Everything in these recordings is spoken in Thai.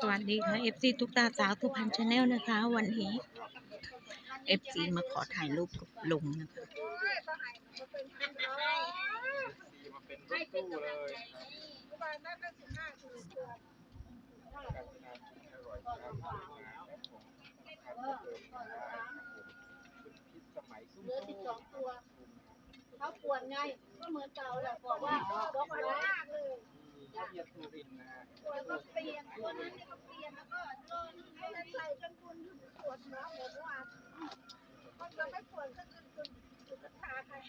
สวัสดีค่ะ FC ทุกตาสาวทุกพันชาแนลนะคะ วันนี้ FC มาขอถ่ายรูปกับลุงนะคะมาเป็นรถตู้เลยเลือสิบสองตัวเขาปวดไงก็เหมือนเก่าแหละบอกว่าบอกไว้ละเอีย ดสุรินนะฮะแล้วก็เปลี่ยนตัวนั้นก็เปลี่ยนแล้วก็โดนให้ใส่จนคุณปวดหัวหมดว่าก็จะไม่ปวดก็จนจนจุดขาใครเ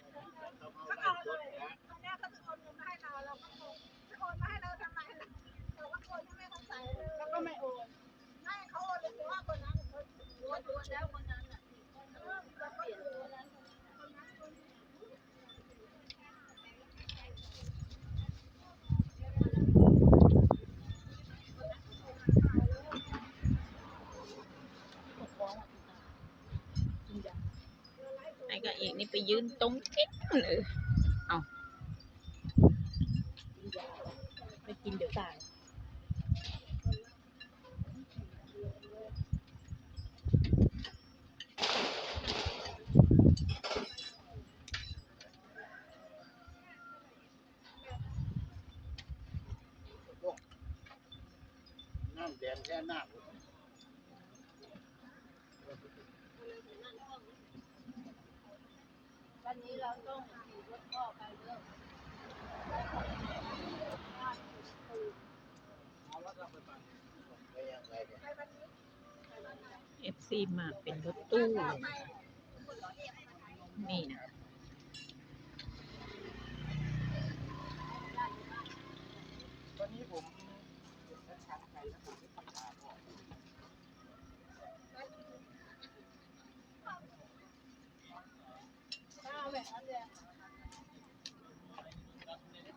ขาเอาเลยเขาเนี่ยเขาจะโอนเงินมาให้เราเราก็โอนจะโอนมาให้เราทำไมล่ะเราก็โอนให้แม่เขาใส่เลยแล้วก็ไม่โอนไม่เขาโอนเลยว่าคนนั้นคนโอนโอนแล้วคนนั้นอะแล้วก็คือคนนั้นคนนั้นคน ไอ้กับเอก นี่ไปยืนตรงกิ๊ดเลยเอาไปกินเดี๋ยวตายน้ำแดงแค่หน้า วันนี้เราต้องขี่รถพ่อไปเด้อเอฟซีมาเป็นรถตู้ นี่นะ วันนี้ผมชันไปนะผมไม่ปัญหาพ่อ ถ้าเอาแบบนั้นเลย ข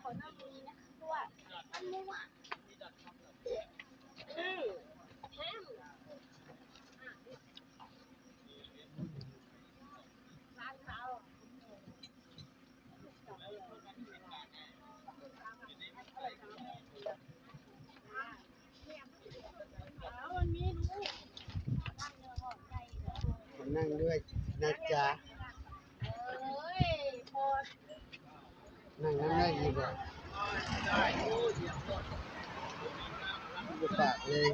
อหน้าตรงนี้นะเพราะว่ามันมั่วอืมแฮมร้านเขาเอาวันนี้รู้นั่งเนื้อหอมใจเด้อผมนั่งด้วยนะจ๊ะ เอ้ยพอ นั่งข้างหน้าอีกอะจะปากเลย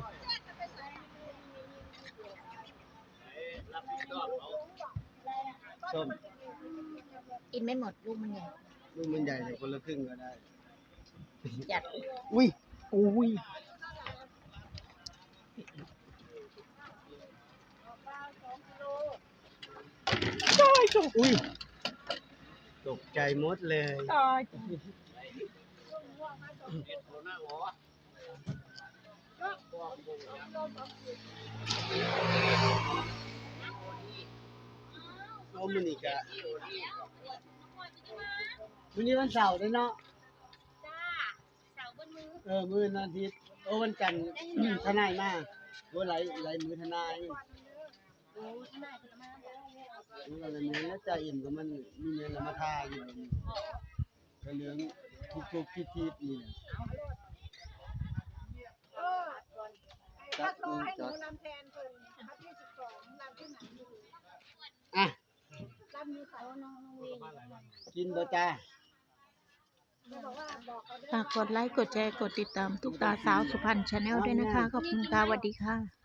ส้มกินไม่หมดลูกมันใหญ่ลูกมันใหญ่เลยคนละครึ่งก็ได้จัดอุ้ยอุ้ยใช่จ้ะอุ้ย ตกใจหมดเลยตายเอามันอีกอะวันนี้วันเสาร์ด้วยเนาะจ้าเสาบนมือเออ มื้อวันอาทิตย์โอ้วันจันทร์ทนายมาโอ้ไหลไหลมือทนายโอ้ยนายผลไม้แล้ว นี่อะไรมือแล้วใจอิ่มก็มันมีเงินละมาทาอยู่ก็เหลืองทุกๆทิศๆนี่แหละเออถ้าโทรให้หนูลำแทนเพิ่นพัดที่สิบสองลำที่ไหนอยู่อะลำมีเขาน้องน้องเวนกินบ่จ้าเขาบอกว่าบอกเขาด้วยฝากกดไลค์ กดแชร์ กดติดตาม ทุกตาสาวสุพรรณชาแนลด้วยนะคะ ขอบคุณค่ะสวัสดีค่ะ